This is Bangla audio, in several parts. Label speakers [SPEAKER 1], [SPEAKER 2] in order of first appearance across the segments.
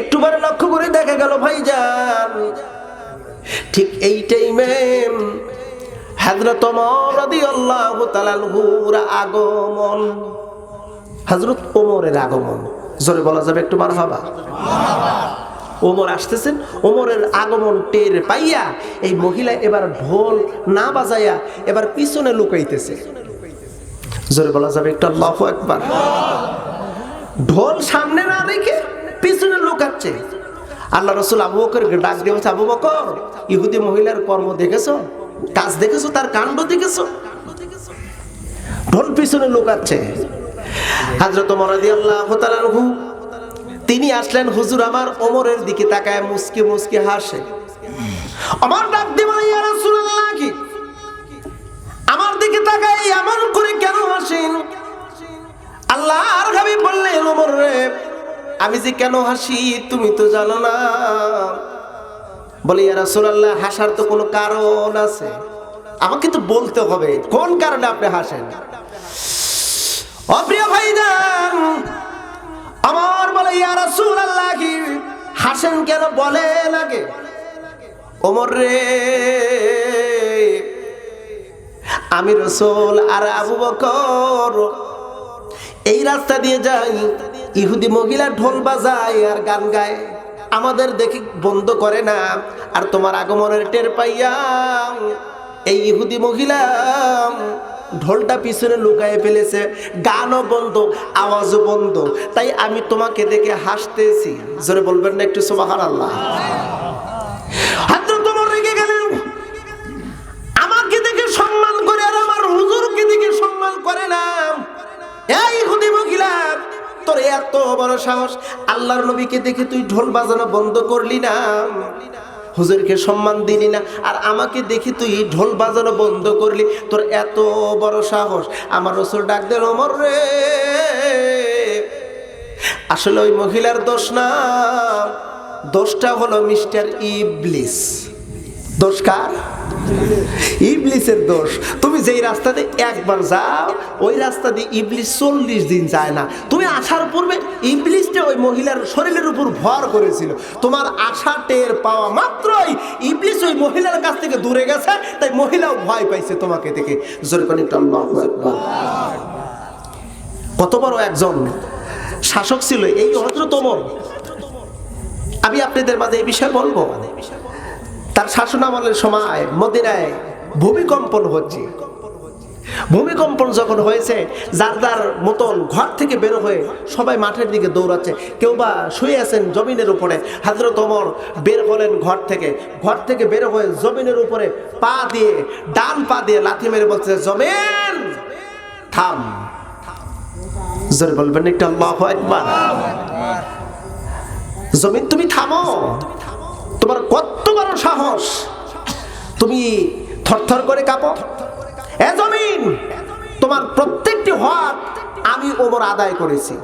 [SPEAKER 1] একটু পরে লক্ষ্য করে দেখা গেল ভাইজান। ঠিক এই টাইমে তাআলার আগমন। হযরত ওমরের আগমন। জোরে বলা যাবে একটু মারহাবা ওমর আসতেছেন, ওমরের আগমন টের পাইয়া এই মহিলা এবার ঢোল না বাজাইয়া এবার পিছনে লুকাইতেছে। জোরে বলা যাবে একটু আল্লাহু একবার ঢোল সামনে না রেখে পিছনে লুকাচ্ছে। আল্লাহ রসুল আবু বকরকে ডাক দিয়ে বলছে, আবু বকর, ইহুদি মহিলার কর্ম দেখেছ? কাজ দেখেছ? তার কাণ্ড দেখেছ? ঢোল পিছনে লুকাচ্ছে। হাজরত মরাদি আল্লাহ তাআলাহু তিনি আসলেন, হুজুর, আমার ওমরের দিকে তাকায় মুসকে মুসকে হাসে। আমার ডাক দিবা ইয়া রাসূলুল্লাহ কি আমার দিকে তাকায় এমন করে কেন হাসেন? আল্লাহ আর হাবিব বললেন, ওমর রে আমি যে কেন হাসি, তুমি তো জানো না। বলে, ইয়া রাসূলুল্লাহ, হাসার তো কোনো কারণ আছে। আমাকে তো বলতে হবে, কোন কারণে আপনি হাসেন? অপ্রিয় ভাইজান, আমার বলে, ইয়া রাসূলুল্লাহ কি হাসেন কেন বলে লাগে? ওমর রে, আমি রসুল আর আবু বকর, এই রাস্তা দিয়ে যাই। ইহুদি মহিলা ঢোল বাজায় আর গান গায়। আমাদের দেখি বন্ধ করে না, আর তোমার আগমনের টের পাইয়া এই ইহুদি মহিলা ঢোলটা পিছনে লুকায়ে ফেলেছে। গানও বন্ধ, আওয়াজও বন্ধ। তাই আমি তোমাকে দেখে হাসতেছি। জোরে বলবেন না একটু সুবাহান আল্লাহ আমাকে দেখে সম্মান করে আর আমার হুজুরকে দেখে সম্মান করে না। এই তোর এত বড় সাহস, আল্লাহর নবীকে দেখে তুই ঢোল বাজানো বন্ধ করলি না? হুজুরকে সম্মান দিলি না? আর আমাকে দেখি তুই ঢোল বাজানো বন্ধ করলি? তোর এত বড় সাহস, আমার রসুল ডাক দেন অমর রে। আসলে ওই মহিলার দোষ না, দোষটা হলো মিস্টার ইবলিস। দোষ কার? ইবলিসের দোষ। তুমি যেই রাস্তা দিয়ে একবার যাও, ওই রাস্তা দিয়ে ইবলিস চল্লিশ দিন যায় না। তুমি আসার পূর্বে ইবলিসটা ওই মহিলার শরীরের উপর ভর করেছিল। তোমার আশা টের পাওয়া মাত্রই ইবলিস ওই মহিলার কাছ থেকে দূরে গেছে, তাই মহিলাও ভয় পাইছে তোমাকে আকবার। কত বড় একজন শাসক ছিল এই হজরত ওমর আমি আপনাদের মাঝে এই বিষয়ে বলব। তার শাসনামলের সময় মদিনায় ভূমিকম্পন হচ্ছে। ভূমিকম্পন যখন হয়েছে যার যার মতন ঘর থেকে বের হয়ে সবাই মাঠের দিকে দৌড়াচ্ছে। কেউ বা শুয়ে আছেন জমিনের উপরে। হাজরত ওমর বের হলেন ঘর থেকে। ঘর থেকে বের হয়ে জমিনের উপরে পা দিয়ে ডান পা দিয়ে লাথি মেরে বলছে জমিন থাম। জোরে বলবেন একটু আল্লাহ একবার জমিন তুমি থামো। তোমার বড় সাহস? তুমি থরথর করে কাঁপো। এ জমিন, তোমার প্রত্যেকটি হক আমি ওমর আদায় করেছি।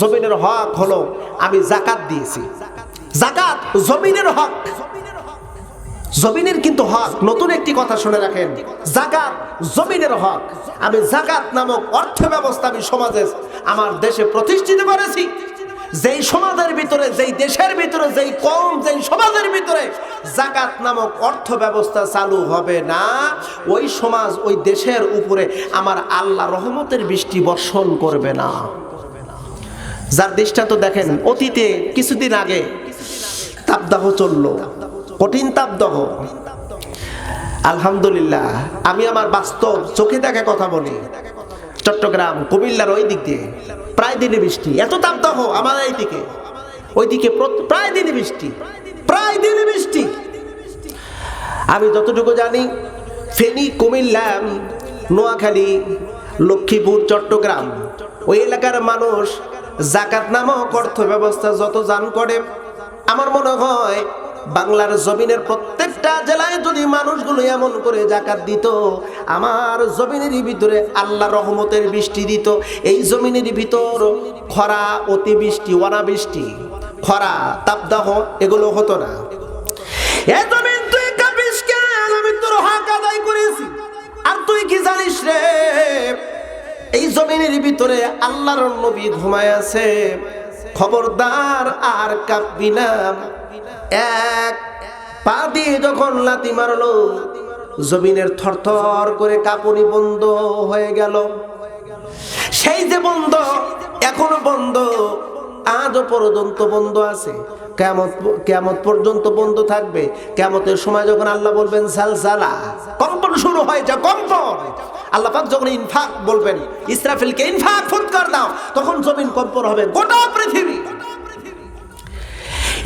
[SPEAKER 1] জমিনের হক হলো আমি জাকাত দিয়েছি। জাকাত জমিনের হক। জমিনের কিন্তু হক, নতুন একটি কথা শুনে রাখেন। জাকাত জমিনের হক। আমি জাকাত নামক অর্থ ব্যবস্থা আমি সমাজে, আমার দেশে প্রতিষ্ঠিত করেছি। যেই সমাজের ভিতরে, যেই দেশের ভিতরে, যেই কম, যেই সমাজের ভিতরে জাকাত নামক অর্থ ব্যবস্থা চালু হবে না, ওই সমাজ, ওই দেশের উপরে আমার আল্লাহ রহমতের বৃষ্টি বর্ষণ করবে না। যার দৃষ্টান্ত দেখেন, অতীতে কিছুদিন আগে তাপদাহ চলল, কঠিন তাপদাহ। আলহামদুলিল্লাহ, আমি আমার বাস্তব চোখে দেখা কথা বলি। চট্টগ্রাম, কুমিল্লার ওই দিক দিয়ে। প্রায় দিনে বৃষ্টি। এত তাপদাহ আমার এই দিকে ওই দিকে প্রায় দিনে বৃষ্টি। প্রায় দিনে বৃষ্টি। আমি যতটুকু জানি, ফেনী, কুমিল্লা, নোয়াখালী, লক্ষ্মীপুর, চট্টগ্রাম, ওই এলাকার মানুষ জাকাত নামক অর্থ ব্যবস্থা যত জান করে, আমার মনে হয় বাংলার জমিনের প্রত্যেকটা জেলায় যদি মানুষগুলো এমন করে জাকাত দিত, আমার জমিনের ভিতরে আল্লাহ রহমতের বৃষ্টি দিত। এই জমিনের ভিতর খরা, অতিবৃষ্টি, অনাবৃষ্টি, খরা, তাপদাহ, এগুলো হতো না। এ জমিন তুই আমি করেছি। আর তুই কি জানিস রে? এই জমিনের ভিতরে আল্লাহর নবী ঘুমায় আছে। খবরদার আর কাঁপবি না। এক পা দিয়ে যখন লাতি মারলো, জমিনের থরথর করে কাঁপুনি বন্ধ হয়ে গেল। সেই যে বন্ধ, এখনও বন্ধ, আজও পর্যন্ত বন্ধ আছে। কেমত কেমত পর্যন্ত বন্ধ থাকবে। কেমতের সময় যখন আল্লাহ বলবেন, সালসালা, কম্পন শুরু হয় কম্পন। আল্লাহ পাক যখন ইনফাক বলবেন, ইসরাফিলকে ইনফাক ফুৎকার দাও তখন জমিন কম্পন হবে গোটা পৃথিবী।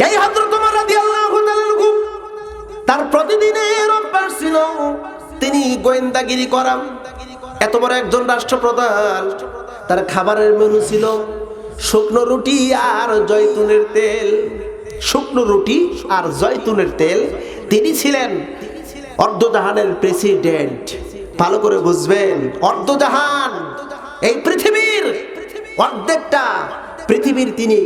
[SPEAKER 1] এই হযরত ওমর রাদিয়াল্লাহু তাআলা তার প্রতিদিনের অভ্যাস ছিল তিনি গোয়েন্দাগিরি করাম এত বড় একজন রাষ্ট্রপ্রধান, তার খাবারের মেনু ছিল শুকনো রুটি আর জয়তুনের তেল। শুকনো রুটি আর জয়তুনের তেল, তিনি ছিলেন অর্ধজাহানের প্রেসিডেন্ট। ভালো করে বুঝবেন। অর্ধজাহান। এই পৃথিবীর অর্ধেকটা পৃথিবীর তিনি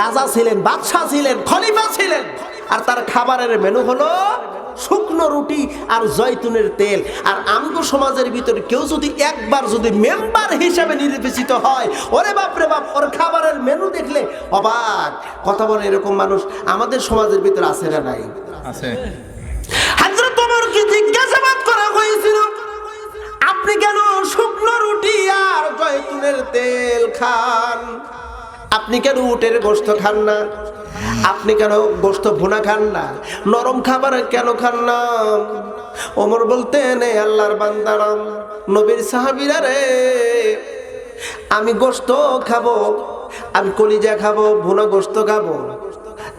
[SPEAKER 1] রাজা ছিলেন, বাদশাহ ছিলেন, খলিফা ছিলেন। আর তার খাবারের মেনু হলো শুকনো রুটি আর জয়তুনের তেল। আর আমগো সমাজের ভিতরে কেউ যদি একবার যদি মেম্বার হিসেবে নির্বাচিত হয়, ওরে বাপ রে বাপ, ওর খাবারের মেনু দেখলে অবাক। কথা বলে এরকম মানুষ আমাদের সমাজের ভিতরে আছে না নাই?
[SPEAKER 2] আছে।
[SPEAKER 1] জয়তুনের তেল খান। আপনি কেন উটের গোস্ত খান না? আপনি কেন গোস্ত ভুনা খান না? নরম খাবার কেন খান না? ওমর "এ আল্লাহর বান্দারাম নবীর সাহাবীরা রে, আমি গোস্ত খাব, আমি কলিজা খাব, ভুনা গোস্ত খাব।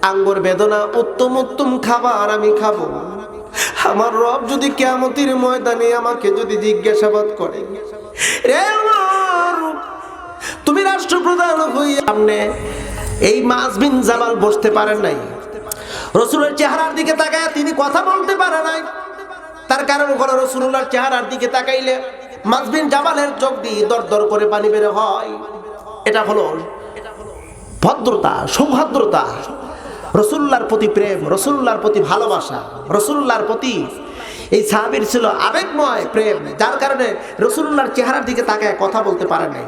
[SPEAKER 1] আঙ্গুর বেদনা উত্তম উত্তম খাবার আমি খাব। আমার রব যদি কেমতির ময়দানে আমাকে যদি জিজ্ঞাসাবাদ করে, রে তুমি রাষ্ট্রপ্রধান হইয়া সামনে এই মাসবিন জামাল বসতে পারেন নাই। রসুলের চেহারার দিকে তাকায় তিনি কথা বলতে পারে নাই। তার কারণ হলো রসুল্লাহর চেহারার দিকে তাকাইলে মাসবিন জামালের চোখ দিয়ে দর দর করে পানি বের হয়। এটা হলো ভদ্রতা সৌভদ্রতা রসুল্লার প্রতি প্রেম রসুল্লার প্রতি ভালোবাসা রসুল্লার প্রতি এই সাহাবির ছিল আবেগময় প্রেম, যার কারণে রসুল্লাহর চেহারার দিকে তাকায় কথা বলতে পারে নাই।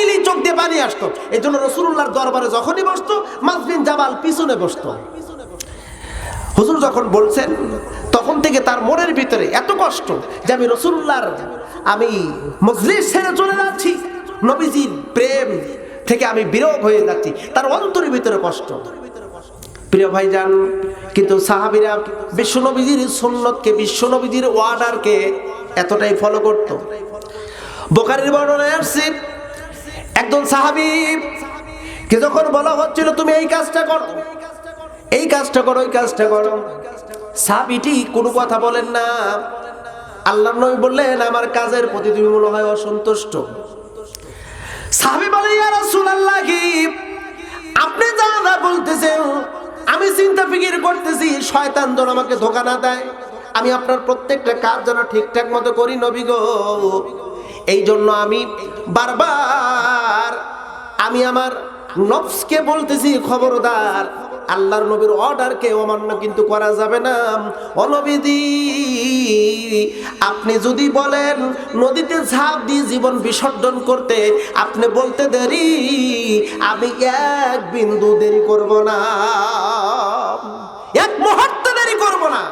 [SPEAKER 1] তাকাইলেই চোখ দিয়ে পানি আসতো। এই জন্য রসুল্লাহর দরবারে যখনই বসতো, মাসবিন জামাল পিছনে বসতো। হুজুর যখন বলছেন, তখন থেকে তার মনের ভিতরে এত কষ্ট যে আমি রসুল্লাহর আমি মজলিস ছেড়ে চলে যাচ্ছি। নবীজির প্রেম থেকে আমি বিরোধ হয়ে যাচ্ছি। তার অন্তরের ভিতরে কষ্ট। প্রিয় ভাইজান, কিন্তু সাহাবিরা বিশ্বনবীজির সুন্নতকে বিশ্বনবীজির ওয়ার্ডারকে এতটাই ফলো করত। বোকারির বর্ণনায় আসছে একজন সাহাবি কে যখন বলা হচ্ছিল, তুমি এই কাজটা করো, এই কাজটা করো ওই কাজটা করো। সাহাবিটি কোনো কথা বলেন না। আল্লাহ নবী বললেন, আমার কাজের প্রতি তুমি মনে হয় অসন্তুষ্ট। সাহাবি বলে, ইয়া রাসূলুল্লাহ কি আপনি যা যা বলতেছেন, আমি চিন্তা ফিকির করতেছি। শয়তান যেন আমাকে ধোকা না দেয়। আমি আপনার প্রত্যেকটা কাজ যেন ঠিকঠাক মতো করি নবী গো। এই জন্য আমি বারবার আমি আমার নফসকে বলতেছি, খবরদার, আল্লাহর নবীর অর্ডারকে অমান্য কিন্তু করা যাবে না। অনবিদি, আপনি যদি বলেন, নদীতে ঝাঁপ দিয়ে জীবন বিসর্জন করতে আপনি বলতে দেরি, আমি এক বিন্দু দেরি করব না। এক মুহূর্ত দেরি করব না।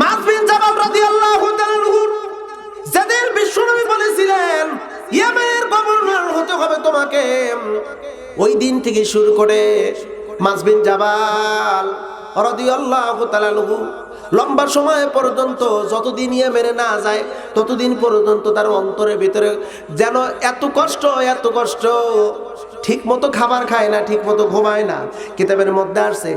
[SPEAKER 1] মাসবিন জামাল রাদিয়াল্লাহু তাআলা যাদের বিশ্বনবী বলেছিলেন ইয়েমেনের গভর্নর হতে হবে তোমাকে। ওই দিন থেকে শুরু করে মাসবিন জাবাল লম্বা সময় পর্যন্ত যতদিন ইয়েমেনে না যায়, ততদিন পর্যন্ত তার অন্তরের ভিতরে যেন এত কষ্ট এত কষ্ট। ঠিক মতো খাবার খায় না ঠিক মতো ঘুমায় না। কিতাবের মধ্যে আসছে